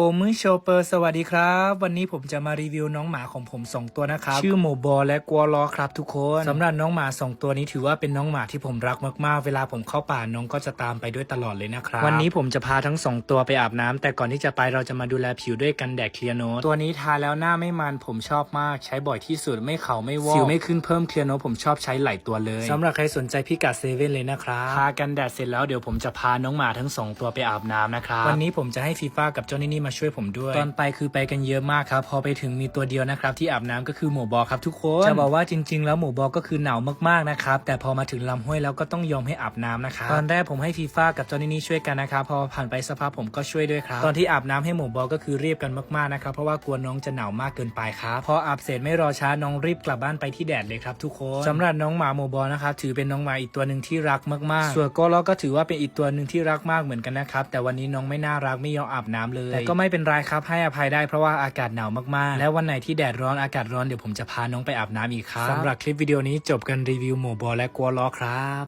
โอมือโชเปอร์สวัสดีครับ วันนี้ผมจะมารีวิวน้องหมาของผมสองตัวนะครับ ชื่อโมบอลและกัวลอครับทุกคนสำหรับน้องหมาสองตัวนี้ถือว่าเป็นน้องหมาที่ผมรักมากๆ เวลาผมเข้าป่าน้องก็จะตามไปด้วยตลอดเลยนะครับ วันนี้ผมจะพาทั้งสองตัวไปอาบน้ำแต่ก่อนที่จะไปเราจะมาดูแลผิวด้วยกันแดดเคลียร์โนตตัวนี้ทาแล้วหน้าไม่มันผมชอบมาก ใช้บ่อยที่สุดไม่เขาไม่วอกสิวไม่ขึ้นเพิ่มเคลียร์โนตผมชอบใช้หลายตัวเลยสำหรับใครสนใจพี่กัดเซเว่นเลยนะครับทากันแดดเสร็จแล้วเดี๋ยวผมจะพาน้องหมาทั้งสองตัวไปอาบน้ำนะครับวันนี้ผมจะให้ฟีฟ่ากับเจ้านี่นี่มาช่วยผมด้วย ตอนไปคือไปกันเยอะมากครับ พอไปถึงมีตัวเดียวนะครับ ที่อาบน้ำก็คือหมูบอครับทุกคนจะบอกว่าจริง ๆ แล้วหมูบอก็คือหนาวมากๆนะครับแต่พอมาถึงลำห้วยแล้วก็ต้องยอมให้อาบน้ำนะครับตอนแรกผมให้ฟีฟ่ากับเจ้านี่นี่ช่วยกันนะครับพอผ่านไปสักพักผมก็ช่วยด้วยครับ ตอนที่อาบน้ำให้หมูบอก็คือรีบกันมากๆนะครับเพราะว่ากลัวน้องจะหนาวมากเกินไปครับพออาบเสร็จไม่รอช้าน้องรีบกลับบ้านไปที่แดดเลยครับทุกคนสำหรับน้องหมาหมูบอนะครับถือเป็นน้องหมาอีกตัวหนึ่งที่รักมากๆ ส่วนโกลอก็ถือว่าเป็นอีกตัวหนึ่งที่รักมากเหมือนกันนะครับแต่วันนี้น้องไม่น่ารักไม่ยอมอาบน้ำเลยแต่ก็ไม่เป็นไรครับให้อภัยได้เพราะว่าอากาศหนาวมากๆ แล้ววันไหนที่แดดร้อนอากาศร้อนเดี๋ยวผมจะพาน้องไปอาบน้ำอีกครับสำหรับคลิปวิดีโอนี้จบกันรีวิวหมูบอลและกัวล้อครับ